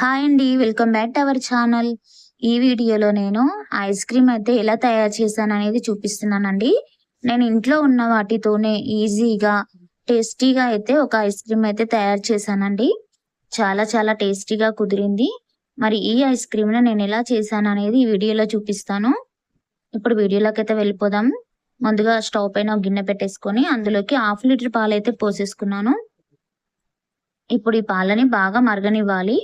Hi అండి welcome back to our channel. ఈ వీడియోలో నేను ఐస్ క్రీమ్ అయితే ఎలా తయారు చేశాను అనేది చూపిస్తున్నానండి. నేను ఇంట్లో ఉన్న వాటితోనే ఈజీగా టేస్టీగా అయితే ఒక ఐస్ క్రీమ్ అయితే తయారు చేశానండి. చాలా చాలా టేస్టీగా కుదిరింది. మరి ఈ ఐస్ క్రీమ్ని నేను ఎలా చేశాను అనేది ఈ వీడియోలో చూపిస్తాను. ఇప్పుడు వీడియోలోకి అయితే వెళ్ళిపోదాం. ముందుగా స్టవ్ పైన గిన్నె పెట్టేసుకొని అందులోకి హాఫ్ లీటర్ పాలు అయితే పోసేసుకున్నాను. ఇప్పుడు ఈ పాలని బాగా మరగనివ్వాలి.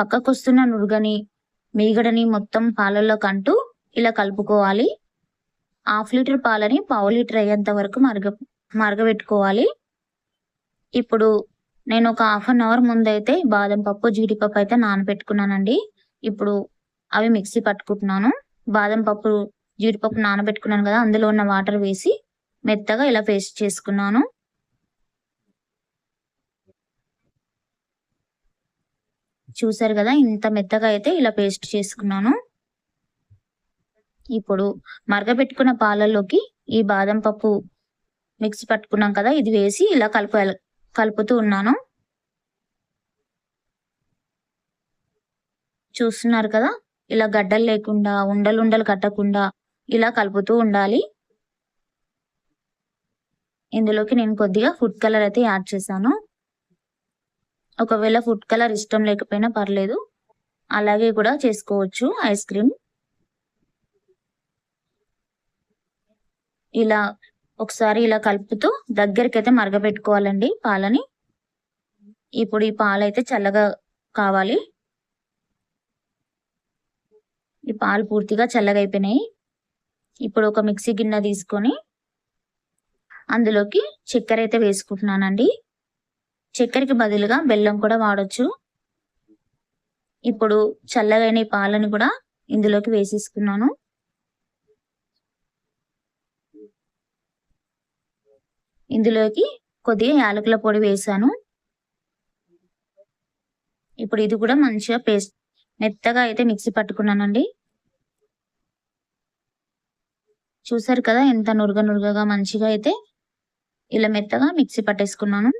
పక్కకొస్తున్న నురుగని మీగడని మొత్తం పాలల్లో కంటూ ఇలా కలుపుకోవాలి. హాఫ్ లీటర్ పాలని పావు లీటర్ అయ్యేంత వరకు మరగ మరగబెట్టుకోవాలి. ఇప్పుడు నేను ఒక హాఫ్ అన్ అవర్ ముందైతే బాదం పప్పు జీడిపప్పు అయితే నానబెట్టుకున్నానండి. ఇప్పుడు అవి మిక్సీ పట్టుకుంటున్నాను. బాదం పప్పు జీడిపప్పు నానబెట్టుకున్నాను కదా అందులో ఉన్న వాటర్ వేసి మెత్తగా ఇలా పేస్ట్ చేసుకున్నాను. చూసారు కదా ఇంత మెత్తగా అయితే ఇలా పేస్ట్ చేసుకున్నాను. ఇప్పుడు మరగబెట్టుకున్న పాలల్లోకి ఈ బాదం పప్పు మిక్సీ పట్టుకున్నాం కదా ఇది వేసి ఇలా కలుపు కలుపుతూ ఉన్నాను. చూస్తున్నారు కదా ఇలా గడ్డలు లేకుండా ఉండలు ఉండలు కట్టకుండా ఇలా కలుపుతూ ఉండాలి. ఇందులోకి నేను కొద్దిగా ఫుడ్ కలర్ అయితే యాడ్ చేశాను. ఒకవేళ ఫుడ్ కలర్ ఇష్టం లేకపోయినా పర్లేదు. అలాగే కూడా చేసుకోవచ్చు ఐస్ క్రీమ్. ఇలా ఒకసారి ఇలా కలుపుతూ దగ్గరికి అయితే మరగపెట్టుకోవాలండి పాలని. ఇప్పుడు ఈ పాలు అయితే చల్లగా కావాలి. ఈ పాలు పూర్తిగా చల్లగా అయిపోయినాయి. ఇప్పుడు ఒక మిక్సీ గిన్నె తీసుకొని అందులోకి చక్కెర అయితే వేసుకుంటున్నానండి. చక్కెరకి బదులుగా బెల్లం కూడా వాడచ్చు. ఇప్పుడు చల్లగైన పాలని కూడా ఇందులోకి వేసేసుకున్నాను. ఇందులోకి కొద్దిగా యాలకుల పొడి వేసాను. ఇప్పుడు ఇది కూడా మంచిగా పేస్ట్ మెత్తగా అయితే మిక్సీ పట్టుకున్నానండి. చూసారు కదా ఎంత నురగ నురగగా మంచిగా అయితే ఇలా మెత్తగా మిక్సీ పట్టేసుకున్నాను.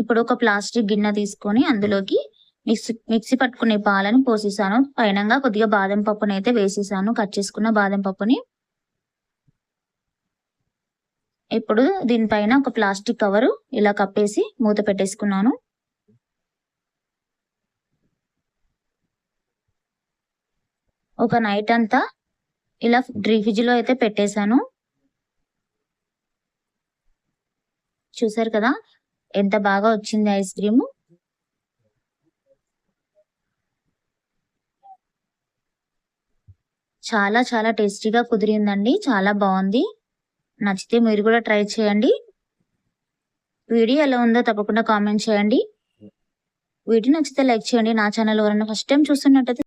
ఇప్పుడు ఒక ప్లాస్టిక్ గిన్నె తీసుకొని అందులోకి మిక్సీ మిక్సీ పట్టుకునే పాలను పోసేసాను. పైనంగా కొద్దిగా బాదం పప్పుని అయితే వేసేసాను. కట్ చేసుకున్న బాదం పప్పుని. ఇప్పుడు దీనిపైన ఒక ప్లాస్టిక్ కవరు ఇలా కప్పేసి మూత పెట్టేసుకున్నాను. ఒక నైట్ అంతా ఇలా లో అయితే పెట్టేశాను. చూసారు కదా? ఎంత బాగా వచ్చింది ఐస్ క్రీము? చాలా చాలా టేస్టీగా కుదిరిందండి. చాలా బాగుంది. నచ్చితే మీరు కూడా ట్రై చేయండి. వీడియో ఎలా ఉందో తప్పకుండా కామెంట్ చేయండి. వీడియో నచ్చితే లైక్ చేయండి. నా ఛానల్ ఎవరైనా ఫస్ట్ టైం చూస్తున్నట్టయితే